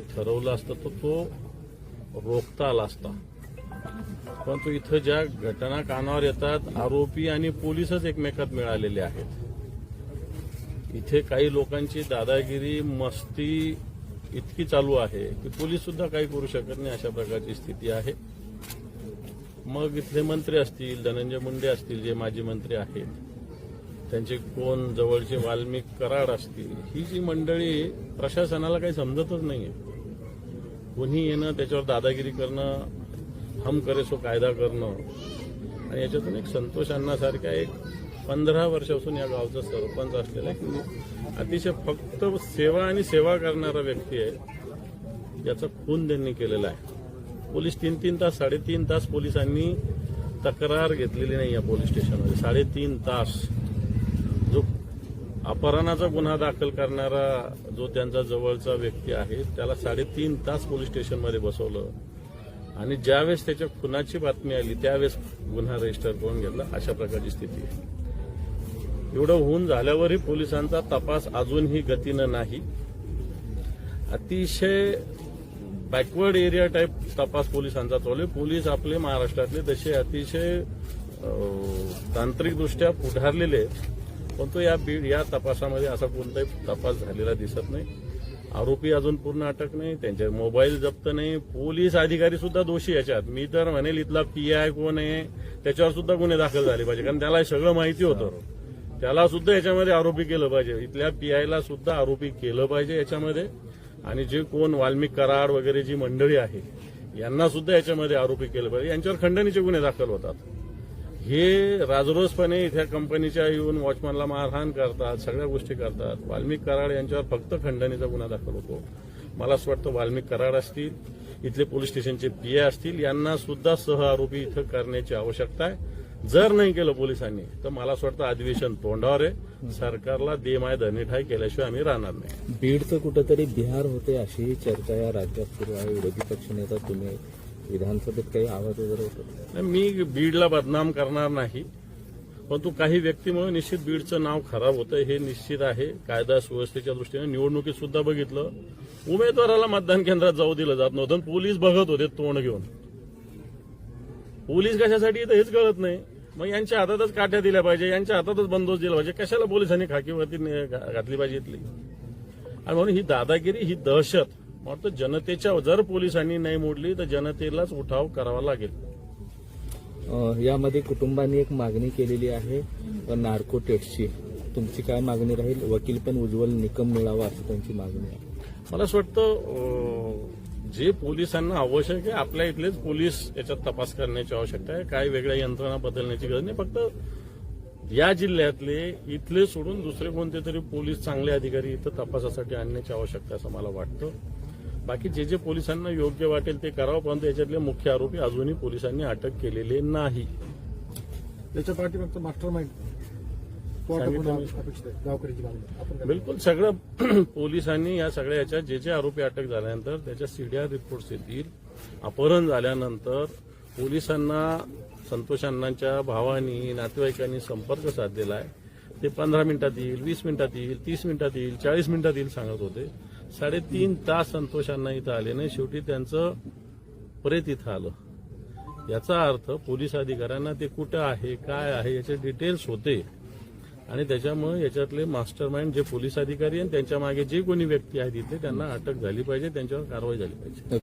ठरवलं असतं तर तो रोखता आला असता. परंतु इथं ज्या घटना कानावर येतात आरोपी आणि पोलीसच एकमेकात मिळालेले आहेत. इथे काही लोकांची दादागिरी मस्ती इतकी चालू आहे की पोलीस सुद्धा काही करू शकत नाही अशा प्रकारची स्थिती आहे. मग इथले मंत्री असतील धनंजय मुंडे असतील जे माजी मंत्री आहेत त्यांचे कोण जवळचे वाल्मिक कराड असतील ही जी मंडळी प्रशासनाला काही समजतच नाहीये. कोणी येणं त्याच्यावर दादागिरी करणं हम करे सो कायदा करणं आणि याच्यातून एक संतोष अण्णासारख्या एक पंधरा वर्षापासून या गावचा सरपंच असलेला एक अतिशय फक्त सेवा आणि सेवा करणारा व्यक्ती आहे. याचा खून त्यांनी केलेला आहे. पोलीस तीन तीन तास साडेतीन तास पोलिसांनी तक्रार घेतलेली नाही या पोलीस स्टेशनमध्ये. साडेतीन तास. अपहरणाचा गुन्हा दाखल करणारा जो त्यांचा जवळचा व्यक्ती आहे त्याला साडेतीन तास पोलीस स्टेशनमध्ये बसवलं. आणि ज्यावेळेस त्याच्या खुनाची बातमी आली त्यावेळेस गुन्हा रजिस्टर करून घेतला. अशा प्रकारची स्थिती आहे. एवढं होऊन झाल्यावरही पोलिसांचा तपास अजूनही गतीनं नाही. अतिशय बॅकवर्ड एरिया टाईप तपास पोलिसांचा चालू आहे. पोलीस आपले महाराष्ट्रातले तसे अतिशय तांत्रिकदृष्ट्या पुढारलेले आहेत. परंतु या बीड या तपासामध्ये असा कोणताही तपास झालेला दिसत नाही. आरोपी अजून पूर्ण अटक नाही त्यांचे मोबाईल जप्त नाही. पोलीस अधिकारी सुद्धा दोषी याच्यात. मी तर म्हणेल इथला पी आय कोण आहे त्याच्यावर सुद्धा गुन्हे दाखल झाले पाहिजे. कारण त्याला हे सगळं माहिती होतं. त्याला सुद्धा याच्यामध्ये आरोपी केलं पाहिजे. इथल्या पीआयला सुद्धा आरोपी केलं पाहिजे याच्यामध्ये. आणि जे कोण वाल्मिक कराड वगैरे जी मंडळी आहे यांना सुद्धा याच्यामध्ये आरोपी केलं पाहिजे. यांच्यावर खंडणीचे गुन्हे दाखल होतात. हे राजरोसपणे इथल्या कंपनीच्या येऊन वॉचमॅनला मारहाण करतात सगळ्या गोष्टी करतात. वाल्मिक कराड यांच्यावर फक्त खंडणीचा गुन्हा दाखल होतो. मला असं वाटतं वाल्मिक कराड असतील इथले पोलीस स्टेशनचे पीए असतील यांना सुद्धा सह आरोपी इथं करण्याची आवश्यकता आहे. जर नाही केलं पोलिसांनी तर मला असं वाटतं अधिवेशन तोंडावर आहे. सरकारला दे माय धनीठाय केल्याशिवाय आम्ही राहणार नाही. बीडचं कुठंतरी बिहार होते अशी चर्चा या राज्यात सुरू आहे. विरोधी पक्षनेता तुम्ही विधानसभेत काही आवाज वगैरे होतो? मी बीडला बदनाम करणार नाही. परंतु काही व्यक्तीमुळे निश्चित बीडचं नाव खराब होतं हे निश्चित आहे. कायदा सुव्यवस्थेच्या दृष्टीने निवडणुकीत सुद्धा बघितलं. उमेदवाराला मतदान केंद्रात जाऊ दिलं जात नव्हतं. आणि पोलीस बघत होते तोंड घेऊन. पोलीस कशासाठी येतं हेच कळत नाही. मग यांच्या हातातच काट्या दिल्या पाहिजे यांच्या हातातच बंदोबस्त दिला पाहिजे. कशाला पोलिसांनी खाकीवरती घातली पाहिजे इथली? आणि म्हणून ही दादागिरी ही दहशत. वाटतं जनतेच्या जर पोलिसांनी नाही मोडली तर जनतेलाच उठाव करावा लागेल. यामध्ये कुटुंबांनी एक मागणी केलेली आहे नार्को तुमची काय मागणी राहील? वकील पण उज्ज्वल निकम मिळावा अशी त्यांची मागणी आहे. मला असं वाटतं जे पोलिसांना आवश्यक आहे आपल्या इथलेच पोलीस याच्यात तपास करण्याची आवश्यकता आहे. काही वेगळ्या यंत्रणा बदलण्याची गरज नाही. फक्त या जिल्ह्यातले इथले सोडून दुसरे कोणते तरी पोलीस चांगले अधिकारी इथं तपासासाठी आणण्याची आवश्यकता असं मला वाटतं. बाकी जे जे पोलिसांना योग्य वाटेल ते करावं परंतु याच्यातले मुख्य आरोपी अजूनही पोलिसांनी अटक केलेले नाही. त्याच्या पाठीमागचं मास्टर माइंड बिलकुल सगळं पोलिसांनी या सगळ्या याच्यात जे जे आरोपी अटक झाल्यानंतर त्याच्या सीडीआर रिपोर्ट्स येतील. अपहरण झाल्यानंतर पोलिसांना संतोष अण्णांच्या भावानी नातेवाईकांनी संपर्क साधलेला आहे. ते पंधरा मिनिटात येईल वीस मिनिटात येईल तीस मिनिटात येईल चाळीस मिनिटात येईल सांगत होते. साडेतीन तास संतोषांना इथं आले नाही. शेवटी त्यांचं प्रेत इथं आलं. याचा अर्थ पोलीस अधिकाऱ्यांना ते कुठं आहे काय आहे याचे डिटेल्स होते. आणि त्याच्यामुळे याच्यातले मास्टर माइंड जे पोलीस अधिकारी आणि त्यांच्या मागे जे कोणी व्यक्ती आहेत तिथे त्यांना अटक झाली पाहिजे त्यांच्यावर कारवाई झाली पाहिजे.